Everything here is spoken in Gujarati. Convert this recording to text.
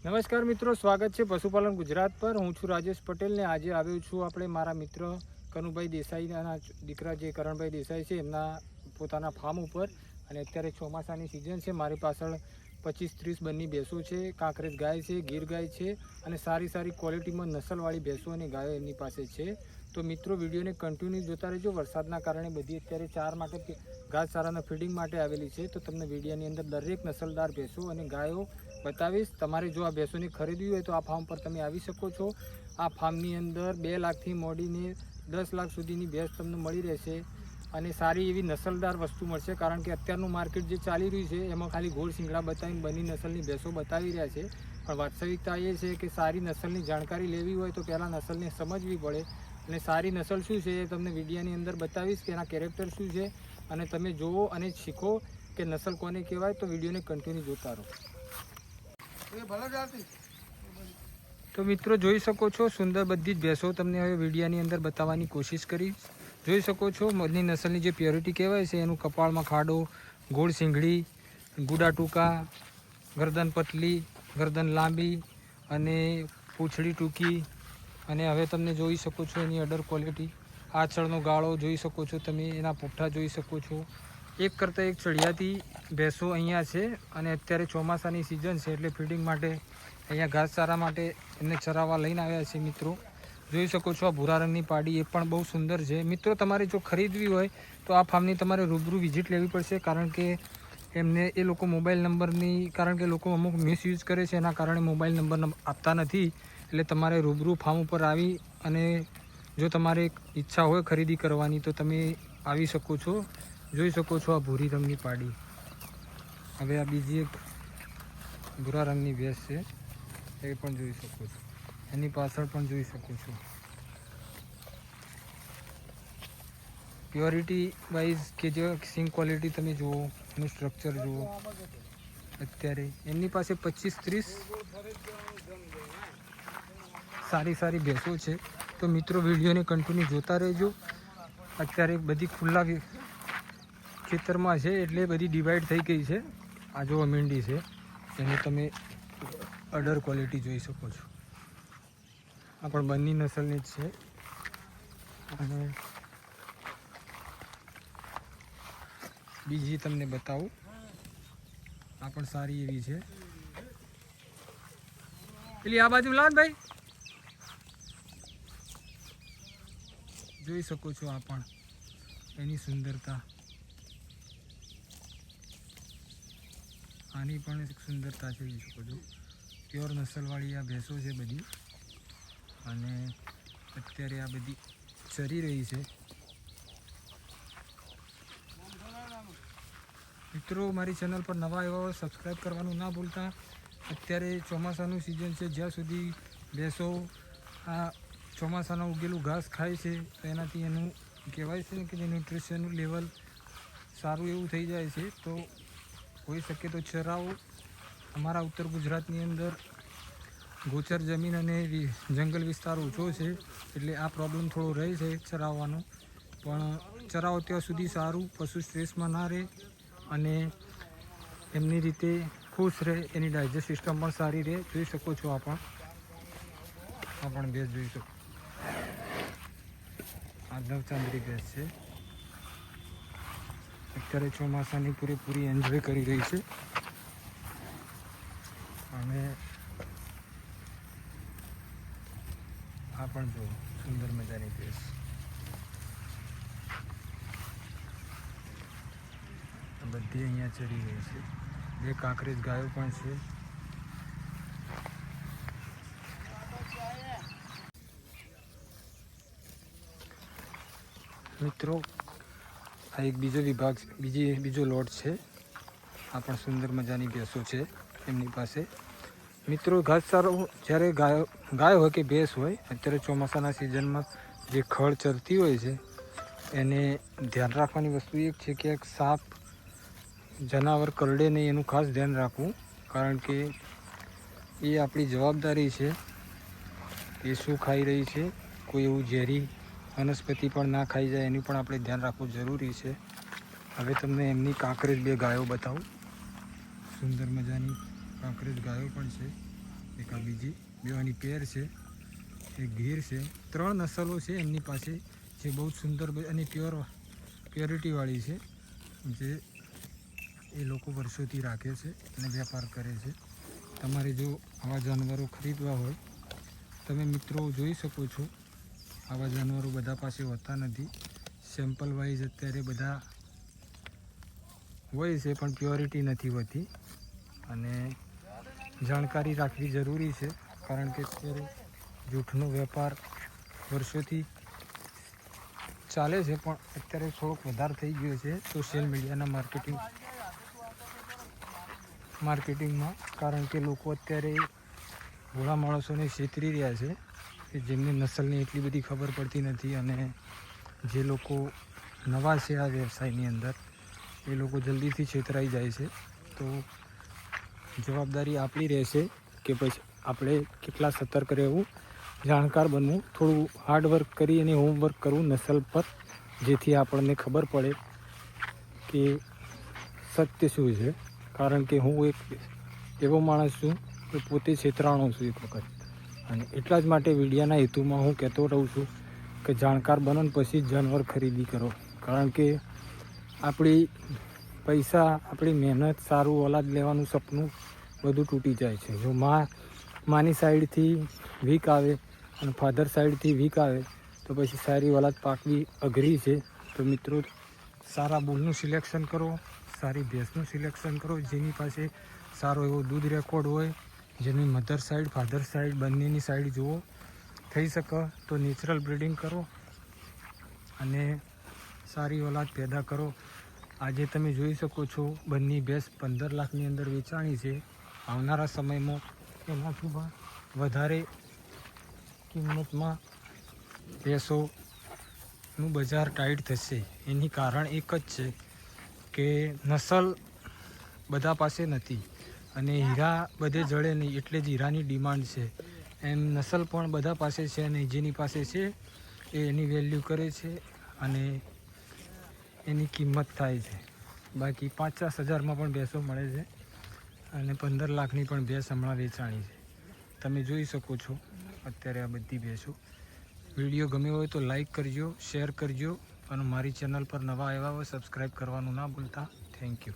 નમસ્કાર મિત્રો, સ્વાગત છે પશુપાલન ગુજરાત પર. હું છું રાજેશ પટેલ ને આજે આવ્યો છું આપણે મારા મિત્ર કનુભાઈ દેસાઈના દીકરા જે કરણભાઈ દેસાઈ છે, એમના પોતાના ફાર્મ ઉપર. અને અત્યારે ચોમાસાની સિઝન છે, મારી પાછળ પચીસ ત્રીસ બંની ભેંસો છે, કાંકરેજ ગાય છે, ગીર ગાય છે અને સારી સારી ક્વોલિટીમાં નસલવાળી ભેંસો અને ગાયો એમની પાસે છે. તો મિત્રો, વિડીયોને કન્ટિન્યુ જોતા રહેજો. વરસાદના કારણે બધી અત્યારે ચાર માટે ઘાસચારાના ફીડિંગ માટે આવેલી છે. તો તમને વિડીયાની અંદર દરેક નસલદાર ભેંસો અને ગાયો બતાવીશ. તમારે જો આ ભેંસોની ખરીદવી હોય તો આ ફાર્મ પર તમે આવી શકો છો. આ ફાર્મની અંદર બે લાખથી મોડીને દસ લાખ સુધીની ભેંસ તમને મળી રહેશે. અને સારી એવી નસલદાર વસ્તુ મળશે કારણ કે અત્યારનું માર્કેટ જે ચાલી રહ્યું છે એમાં ખાલી ગોળ શિંગડા બતાવીને બની નસલની ભેંસો બતાવી રહ્યા છે. પણ વાસ્તવિકતા એ છે કે સારી નસલની જાણકારી લેવી હોય તો પહેલાં નસલને સમજવી પડે. અને સારી નસલ શું છે એ તમને વિડીયાની અંદર બતાવીશ કે એના કેરેક્ટર શું છે. અને તમે જુઓ અને શીખો કે નસલ કોને કહેવાય તો વિડીયોને કન્ટિન્યુ જોતા રહો. તો મિત્રો જોઈ શકો છો સુંદર બધી જ ભેંસો તમને હવે વિડીયાની અંદર બતાવવાની કોશિશ કરી જોઈ શકો છો, મધની નસલની જે પ્યોરિટી કહેવાય છે, એનું કપાળમાં ખાડો, ગોળ સિંગડી ગુડા ટૂંકા, ગરદન પતલી, ગરદન લાંબી અને પૂંછડી ટૂંકી. અને હવે તમને જોઈ શકો છો એની અડર ક્વોલિટી આછળનો ગાળો જોઈ શકો છો તમે, એના પુઠ્ઠા જોઈ શકો છો. એક કરતાં એક ચડિયાતી ભેંસો અહીંયા છે અને અત્યારે ચોમાસાની સિઝન છે એટલે ફીડિંગ માટે અહીંયા ઘાસચારા માટે એમને ચરાવવા લઈને આવ્યા છે મિત્રો. જોઈ શકો છો આ ભૂરા રંગની પાડી એ પણ બહુ સુંદર છે. મિત્રો, તમારે જો ખરીદવી હોય તો આ ફાર્મની તમારે રૂબરૂ વિઝિટ લેવી પડશે કારણ કે એમને એ લોકો મોબાઈલ નંબરની, કારણ કે લોકો અમુક મિસયુઝ કરે છે એના કારણે મોબાઈલ નંબર આપતા નથી. એટલે તમારે રૂબરૂ ફાર્મ ઉપર આવી અને જો તમારે ઈચ્છા હોય ખરીદી કરવાની તો તમે આવી શકો છો. જોઈ શકો છો આ ભૂરી રંગની પાડી. હવે આ બીજી એક ભૂરા રંગની ભેંસ છે. એ પણ જોઈ શકો છો. એની પાછળ પણ જોઈ શકો છો. પ્યોરિટી વાઇઝ કે જે સિંગ ક્વોલિટી તમે જુઓ, એનું સ્ટ્રક્ચર જુઓ, અત્યારે એમની પાસે પચીસ ત્રીસ સારી સારી ભેંસો છે. તો મિત્રો વિડીયોને કન્ટિન્યુ જોતા રહેજો. અત્યારે બધી ખુલ્લા ખેતરમાં છે એટલે બધી ડિવાઈડ થઈ ગઈ છે. આ જો મીંડી છે, એને તમે અડર ક્વોલિટી જોઈ શકો છો. આ પણ બંની નસલની જ છે. અને બીજી તમને બતાવું. આ પણ સારી એવી છે. પેલી આ બાજુ લાવ ભાઈ. જોઈ શકો છો આ પણ. એની સુંદરતા. આની પણ સુંદરતા છે, જોઈ શકો છો. પ્યોર નસલવાળી આ ભેંસો છે બધી. અને અત્યારે આ બધી ચરી રહી છે. મિત્રો, મારી ચેનલ પર નવા એવા સબસ્ક્રાઈબ કરવાનું ના ભૂલતા. અત્યારે ચોમાસાનું સિઝન છે, જ્યાં સુધી બેસો આ ચોમાસાનું ઉગેલું ઘાસ ખાય છે, તો એનાથી એનું કહેવાય છે કે જે ન્યુટ્રિશનનું લેવલ સારું એવું થઈ જાય છે. તો હોઈ શકે તો ચરાવો. અમારા ઉત્તર ગુજરાતની અંદર ગોચર જમીન અને જંગલ વિસ્તાર ઓછો છે, એટલે આ પ્રોબ્લેમ થોડો રહે છે ચરાવવાનો. પણ ચરાવો ત્યાં સુધી સારું, પશુ સ્ટ્રેસમાં ના રહે અને એમની રીતે ખુશ રહે, એની ડાયજેસ્ટ સિસ્ટમ પણ સારી રહે. જોઈ શકો છો આ પણ આ પણ ભેંસ જોઈ શકો. આ નવચાંદરી ભેંસ છે. અત્યારે ચોમાસાની પૂરેપૂરી એન્જોય કરી રહી છે. અને આ પણ જો સુંદર મજાની ભેંસ બધી અહીંયા ચડી રહી છે. બે કાંકરેજ ગાયો પણ છે. મિત્રો, આ એક બીજો વિભાગ બીજી, બીજો લોટ છે. આ પણ સુંદર મજાની ભેંસો છે એમની પાસે. મિત્રો ઘાસચારો જ્યારે ગાયો, ગાય હોય કે ભેંસ હોય, અત્યારે ચોમાસાના સિઝનમાં જે ખળ ચરતી હોય છે, એને ધ્યાન રાખવાની વસ્તુ એક છે કે સાપ જનાવર કરડે નહીં એનું ખાસ ધ્યાન રાખવું, કારણ કે એ આપણી જવાબદારી છે એ શું ખાઈ રહી છે, કોઈ એવું ઝેરી વનસ્પતિ પણ ના ખાઈ જાય, એનું પણ આપણે ધ્યાન રાખવું જરૂરી છે. હવે તમને એમની કાંકરેજ બે ગાયો બતાવું. સુંદર મજાની કાંકરેજ ગાયો પણ છે, એક આ બીજી બેવાની પેર છે, એક ગીર છે, ત્રણ નસલો છે એમની પાસે, જે બહુ જ સુંદર અને પ્યોર પ્યોરિટીવાળી છે, જે એ લોકો વર્ષોથી રાખે છે અને વેપાર કરે છે. તમારે જો આવા જાનવરો ખરીદવા હોય, તમે મિત્રો જોઈ શકો છો, આવા જાનવરો બધા પાસે હોતા નથી. સેમ્પલ વાઇઝ અત્યારે બધા હોય છે, પણ પ્યોરિટી નથી હોતી. અને જાણકારી રાખવી જરૂરી છે, કારણ કે અત્યારે જૂઠનો વેપાર વર્ષોથી ચાલે છે, પણ અત્યારે થોડોક વધારે થઈ ગયો છે સોશિયલ મીડિયાના માર્કેટિંગ માર્કેટિંગમાં, કારણ કે લોકો અત્યારે ભોળા માણસોને છેતરી રહ્યા છે કે જેમને નસલની એટલી બધી ખબર પડતી નથી અને જે લોકો નવા છે આ વ્યવસાયની અંદર, એ લોકો જલ્દીથી છેતરાઈ જાય છે. તો જવાબદારી આપણી રહેશે કે પછી આપણે કેટલા સતર્ક રહેવું? જાણકાર બનવું. થોડું હાર્ડવર્ક કરી અને હોમવર્ક કરવું નસલ પર, જેથી આપણને ખબર પડે કે સત્ય શું છે. કારણ કે હું એક એવો માણસ છું કે પોતે છેતરાણો છું એક વખત. અને એટલા જ માટે મીડિયાના હેતુમાં હું કહેતો રહું છું કે જાણકાર બનો ને પછી જાનવર ખરીદી કરો. કારણ કે આપણી પૈસા, આપણી મહેનત, સારું ઓલાદ લેવાનું સપનું બધું તૂટી જાય છે. જો મા, માની સાઈડથી વીક આવે અને ફાધર સાઈડથી વીક આવે, તો પછી સારી વલાદ પાકવી અઘરી છે. તો મિત્રો, સારા બુલનું સિલેક્શન કરો, સારી ભેંસનું સિલેક્શન કરો. જેની પાસે સારો એવો દૂધ રેકોર્ડ હોય, જેની મધર સાઈડ ફાધર સાઈડ બંનેની સાઈડ જુઓ, થઈ શકે તો નેચરલ બ્રીડિંગ કરો અને સારી ઓલાદ પેદા કરો. આજે તમે જોઈ શકો છો, બંને ભેંસ પંદર લાખની અંદર વેચાણી છે. આવનારા સમયમાં એનાથી પણ વધારે કિંમતમાં ભેંસોનું બજાર ટાઈટ થશે. એની કારણ એક જ છે કે નસલ બધા પાસે નથી અને હીરા બધે જળે નહીં એટલે જ હીરાની ડિમાન્ડ છે. એમ નસલ પણ બધા પાસે છે અને જેની પાસે છે એ એની વેલ્યુ કરે છે અને એની કિંમત થાય છે. બાકી પાંચ ચાસ હજારમાં પણ ભેંસો મળે છે. અને પંદર લાખની પણ ભેંસ હમણાં વેચાણી છે. તમે જોઈ શકો છો, અત્યારે આ બધી ભેંસો. વીડિયો ગમ્યો હોય તો લાઈક કરજો, શેર કરજો, અને મારી ચેનલ પર નવા આવ્યા હોય, સબસ્ક્રાઈબ કરવાનું ના ભૂલતા. Thank you.